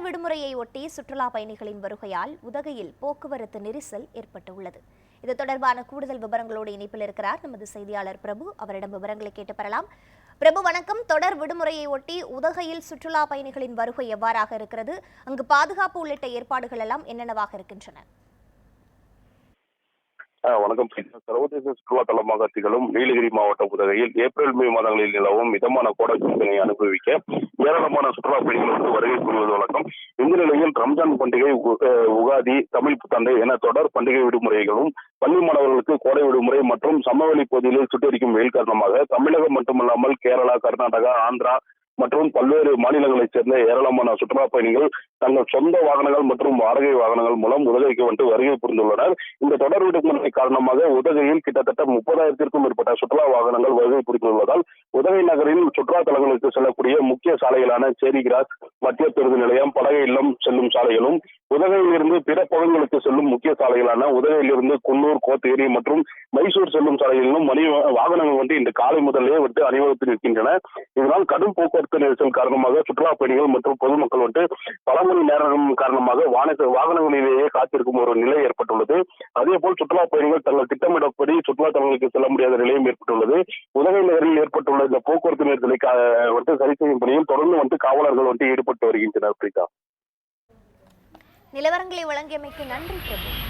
தொடர் விடுமுறையை ஒட்டி சுற்றுலா பயணிகளின் வருகையால் உதகையில் போக்குவரத்து நெரிசல் ஏற்பட்டுள்ளது. இது தொடர்பான கூடுதல் விவரங்களோடு இணைப்பில் இருக்கிறார் நமது செய்தியாளர் பிரபு. அவரிடம் விவரங்களை கேட்டு பெறலாம். பிரபு வணக்கம். தொடர் விடுமுறையை ஒட்டி உதகையில் சுற்றுலா பயணிகளின் வருகை எவ்வாறாக இருக்கிறது? அங்கு பாதுகாப்பு உள்ளிட்ட ஏற்பாடுகள் எல்லாம் என்னென்னவாக இருக்கின்றன? வணக்கம். சர்வதேச சுற்றுலா தலமாக திகழும் நீலகிரி மாவட்ட உதகையில் ஏப்ரல் மே மாதங்களில் நிலவும் மிதமான கோடை சூழ்நிலையை அனுபவிக்க ஏராளமான சுற்றுலா பயணிகள் வந்து வருகை புரிவது வழக்கம். இந்த நிலையில் ரம்ஜான் பண்டிகை உகாதி தமிழ் புத்தாண்டு என தொடர் பண்டிகை விடுமுறைகளும் பள்ளி மாணவர்களுக்கு கோடை விடுமுறை மற்றும் சமவெளி பகுதிகளில் சுட்டரிக்கும் வெயில் காரணமாக தமிழகம் மட்டுமல்லாமல் கேரளா கர்நாடகா ஆந்திரா மற்றும் பல்வேறு மாநிலங்களைச் சேர்ந்த ஏராளமான சுற்றுலா பயணிகள் தங்கள் சொந்த வாகனங்கள் மற்றும் வாடகை வாகனங்கள் மூலம் உதகைக்கு வந்து வருகை புரிந்துள்ளனர். இந்த தொடர் விடுமுறை காரணமாக உதகையில் கிட்டத்தட்ட முப்பதாயிரத்திற்கும் மேற்பட்ட சுற்றுலா வாகனங்கள் வருகை புரிந்துள்ளதால் உதகை நகரின் சுற்றுலா தலங்களுக்கு செல்லக்கூடிய முக்கிய சாலைகளான சேரிகிராஸ் மத்திய பேருந்து நிலையம் படகை இல்லம் செல்லும் சாலைகளும் உதகையிலிருந்து பிற பகுதிகளுக்கு செல்லும் முக்கிய சாலைகளான உதகையிலிருந்து குன்னூர் கோத்தகிரி மற்றும் மைசூர் செல்லும் சாலைகளிலும் மணி வாகனங்கள் வந்து இன்று காலை முதலே வந்து அணிவகுத்து நிற்கின்றன. இதனால் கடும் போக்குவரத்து நெரிசல் காரணமாக சுற்றுலா பயணிகள் மற்றும் பொதுமக்கள் வந்து பல மணி நேரம் காரணமாக வான வாகனங்களிலேயே காத்திருக்கும் ஒரு நிலை ஏற்பட்டுள்ளது. அதே போல் சுற்றுலா பயணிகள் தங்கள் திட்டமிடப்படி சுற்றுலா தலங்களுக்கு செல்ல முடியாத நிலையும் ஏற்பட்டுள்ளது. உதகை நகரில் ஏற்பட்டுள்ள இந்த போக்குவரத்து நெரிசலை வந்து சரி செய்யும் பணியில் தொடர்ந்து வந்து காவலர்கள் வந்து ஈடுபட்டு வருகின்றனர் பிரீதா. நிலவரங்களை வழங்கியமைக்கு நன்றி பிரபு.